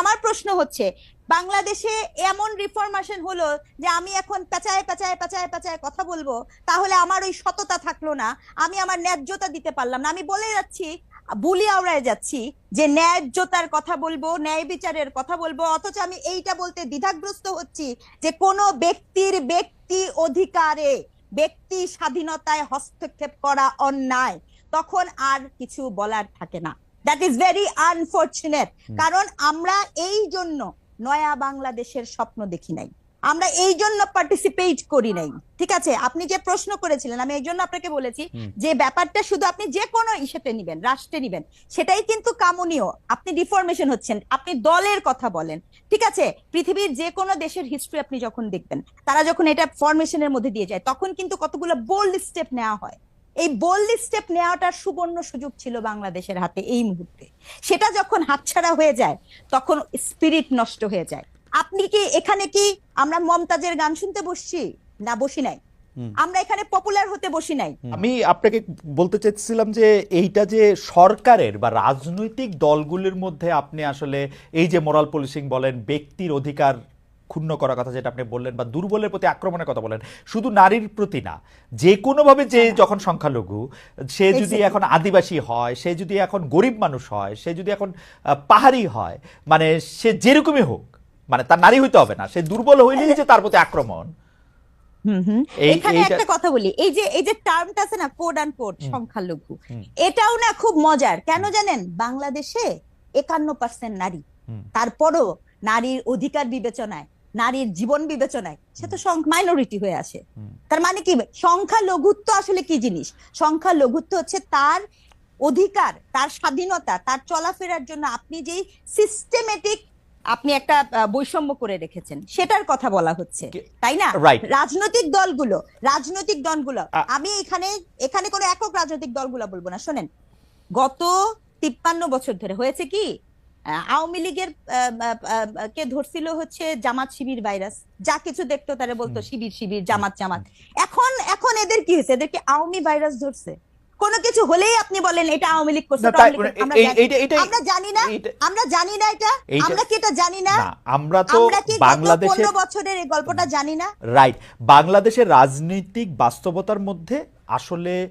আমার প্রশ্ন হচ্ছে, বাংলাদেশে এমন রিফরমেশন হলো যে আমি এখন পেঁচায় পেঁচায় পেঁচায় পেঁচায় কথা বলব, তাহলে আমার ওই সততা থাকল না, আমি আমার ন্যায্যতা দিতে পারলাম না। আমি বলে যাচ্ছি, বুলি আওড়ায় যাচ্ছি যে ন্যায্যতার কথা বলব, ন্যায় বিচারের কথা বলব, অথচ আমি এইটা বলতে দ্বিধাগ্রস্ত হচ্ছি যে কোনো ব্যক্তির ব্যক্তি অধিকারে, ব্যক্তি স্বাধীনতায় হস্তক্ষেপ করা অন্যায়, তখন আর কিছু বলার থাকে না। দ্যাট ইজ ভেরি আনফর্চুনেট কারণ আমরা এই জন্য নয়া বাংলাদেশের স্বপ্ন দেখি নাই। আমরা এই জন্য পার্টিসিপেট করি নাই। ঠিক আছে? আপনি যে প্রশ্ন করেছিলেন আমি এই জন্য আপনাকে বলেছি যে ব্যাপারটা শুধু আপনি যে কোনো ইস্যুতে নিবেন রাষ্ট্রে নিবেন সেটাই কিন্তু কামনীয়। আপনি রিফরমেশন হচ্ছেন আপনি দলের কথা বলেন। ঠিক আছে? পৃথিবীর যে কোনো দেশের হিস্ট্রি আপনি যখন দেখবেন তারা যখন এটা ফরমেশনের মধ্যে দিয়ে যায় তখন কিন্তু কতগুলো বোল্ড স্টেপ নেওয়া হয়। এই বোল্ড স্টেপ নেওয়াটার সুবর্ণ সুযোগ ছিল বাংলাদেশের হাতে এই মুহূর্তে। সেটা যখন হাতছাড়া হয়ে যায় তখন স্পিরিট নষ্ট হয়ে যায়। আপনি কি এখানে কি আমরা মমতাজের গান শুনতে বসছি? না বসি নাই। আমরা এখানে পপুলার হতে বসি নাই। আমি আপনাকে বলতে চাইছিলাম যে এইটা যে সরকারের বা রাজনৈতিক দলগুলির মধ্যে আপনি আসলে এই যে মোরাল পুলিশিং বলেন ব্যক্তির অধিকার ক্ষুণ্ণ করার কথা যেটা আপনি বললেন বা দুর্বলের প্রতি আক্রমণের কথা বলেন শুধু নারীর প্রতি না যে কোনোভাবে যে যখন সংখ্যালঘু সে যদি এখন আদিবাসী হয় সে যদি এখন গরিব মানুষ হয় সে যদি এখন পাহাড়ি হয় মানে সে যেরকমই হোক মানে তার নারী হইতে হবে না সে দুর্বল হইলেই যে তার প্রতি আক্রমণ। এখানে একটা কথা বলি এই যে এই যে টার্মটা আছে না কোড অ্যান্ড কোড সংখ্যালঘু এটাও না খুব মজার কেন জানেন? বাংলাদেশে একান্ন পার্সেন্ট নারী তারপরও নারীর অধিকার বিবেচনায় নারীর জীবন বিবেচনায় সে তো মাইনরিটি হয়ে আসে। তার মানে কি? সংখ্যালঘুত্ব আসলে কি জিনিস? সংখ্যালঘুত্ব হচ্ছে তার অধিকার তার স্বাধীনতা তার চলাফেরার জন্য আপনি যেই সিস্টেমেটিক আপনি একটা বৈষম্য করে রেখেছেন সেটার কথা বলা হচ্ছে। তাই না? রাজনৈতিক দলগুলো রাজনৈতিক দলগুলো আমি এখানে এখানে কোনো একক রাজনৈতিক দলগুলো বলব না। শোনেন গত তিপ্পান্ন বছর ধরে হয়েছে কি? আওয়ামী লীগের কে ধরছিল হচ্ছে জামাত শিবির ভাইরাস। যা কিছু দেখতো তারা বলতো শিবির শিবির জামাত জামাত। এখন এখন এদের কি হয়েছে? এদেরকে আওয়ামী ভাইরাস ধরছে? কোনো কিছু হলেই আপনি বলেন এটা আওয়ামী লীগ করছে। আমরা জানি- না আমরা জানি না এটা। আমরা কি এটা জানি না? আমরা তো বাংলাদেশের বছরের এই গল্পটা জানি না? রাইট। বাংলাদেশের রাজনৈতিক বাস্তবতার মধ্যে আসলে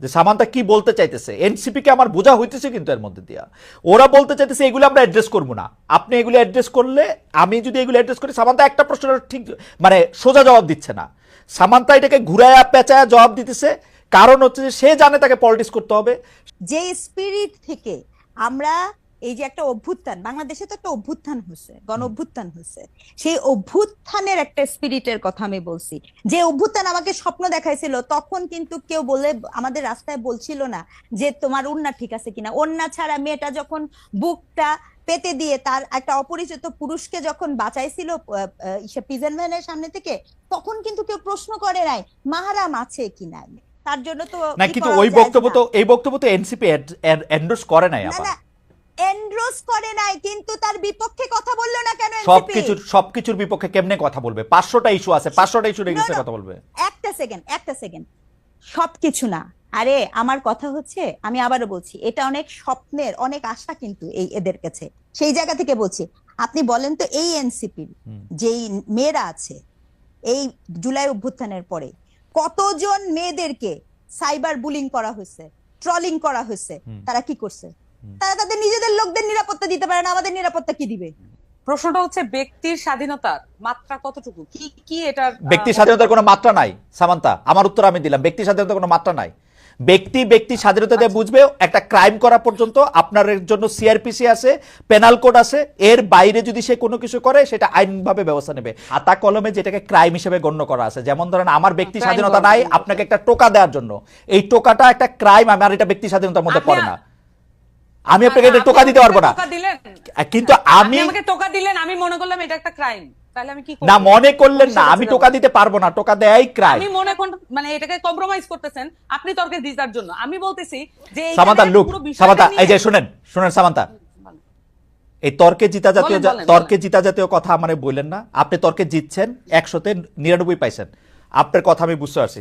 যে সামান্তা কি বলতে চাইতেছে? এনসিপিকে আমার বোঝা হইতেছে কিন্তু এর মধ্যে দিয়া। ওরা বলতে চাইতেছে, এগুলো আমরা অ্যাড্রেস করব না। আপনি এগুলো অ্যাড্রেস করলে, আমি যদি এগুলো অ্যাড্রেস করি, সামান্তা একটা প্রশ্নের ঠিক মানে সোজা জবাব দিচ্ছে না। সামান্তা এটাকে ঘুরায়া পেঁচায়া জবাব দিতেছে। কারণ হচ্ছে যে সে জানে তাকে পলিটিক্স করতে হবে। যে স্পিরিট থেকে আমরা এই যে একটা অভ্যুত্থান বাংলাদেশে তো একটা অভ্যুত্থান হয়েছে গণ অভ্যুত্থান হয়েছে। সেই অভ্যুত্থানের একটা স্পিরিটের কথা আমি বলছি। যে অভ্যুত্থান আমাকে স্বপ্ন দেখাইছিল তখন কিন্তু কেউ বলে আমাদের রাস্তায় বলছিল না যে তোমার ওন্না ঠিক আছে কিনা। ওন্না ছাড়া মেয়েটা যখন বুকটা পেতে দিয়ে তার একটা অপরিচিত পুরুষকে যখন বাঁচাইছিল পিজন ভ্যানের সামনে থেকে তখন কিন্তু কেউ প্রশ্ন করে নাই মাহারাম আছে কি নাই? তার জন্য তো না কিন্তু ওই বক্তব্য তো এই বক্তব্য তো এনসিপি এন্ডোর্স করে নাই আবার। এন্ড্রোস করে নাই কিন্তু তার বিপক্ষে কথা বলল না কেন NCP? সবকিছুর বিপক্ষে কেমনে কথা বলবে? পাঁচশোটা ইস্যু আছে পাঁচশোটা ইস্যু. কথা বলবে? একটা সেকেন্ড একটা সেকেন্ড সবকিছু না। আরে আমার কথা হচ্ছে আমি আবারও বলছি এটা অনেক স্বপ্নের অনেক আশা কিন্তু এই এদের কাছে। সেই জায়গা থেকে বলছি আপনি বলেন তো এই এনসিপির। যেই মেয়েরা আছে এই জুলাই অভ্যুত্থানের পরে কতজন মেয়েদেরকে সাইবার বুলিং করা হয়েছে ট্রলিং করা হয়েছে তারা কি করছে? তারা তাদের নিজেদের লোকদের নিরাপত্তা দিতে পারে না আমাদের নিরাপত্তা কি দিবে? প্রশ্নটা হচ্ছে ব্যক্তির স্বাধীনতার মাত্রা কতটুকু? কি কি এটার আহ, ব্যক্তি স্বাধীনতার কোনো মাত্রা নাই সামান্তা আমার উত্তর আমি দিলাম ব্যক্তি স্বাধীনতার কোনো মাত্রা নাই। ব্যক্তি ব্যক্তি স্বাধীনতা দিয়ে বুঝবে একটা ক্রাইম করা পর্যন্ত আপনার জন্য সিআরপিসি আছে পেনাল কোড আছে এর বাইরে যদি সে কোনো কিছু করে সেটা আইনভাবে ব্যবস্থা নেবে। আতা কলমে যেটাকে ক্রাইম হিসেবে গণ্য করা আছে যেমন ধরেন আমার ব্যক্তি স্বাধীনতা নাই আপনাকে একটা টোকা দেওয়ার জন্য। এই টোকাটা একটা ক্রাইম আমার এটা ব্যক্তি স্বাধীনতার মধ্যে পড়ে না। আমি আপনাকে এটা টোকা দিতে পারব না। কিন্তু আমি আমাকে টোকা দিলেন আমি মনে করলাম এটা একটা ক্রাইম? না মনে করলেন না আমি টোকা দিতে পারব না টোকা দেয়াই ক্রাইম আমি মনে কোন মানে এটাকে কম্প্রোমাইজ করতেছেন আপনি তর্কে জিতার জন্য। আমি বলতেছি যে সামান্তা লুক সামান্তা এই যে শুনেন শুনেন সামান্তা। এই তর্কে জিতা জাতীয় তর্কে জিতা জাতীয় কথা মানে বললেন না। আপনি তর্কে জিতছেন একশোতে নিরানব্বই পাইছেন। আপনার কথা আমি বুঝতে পারছি।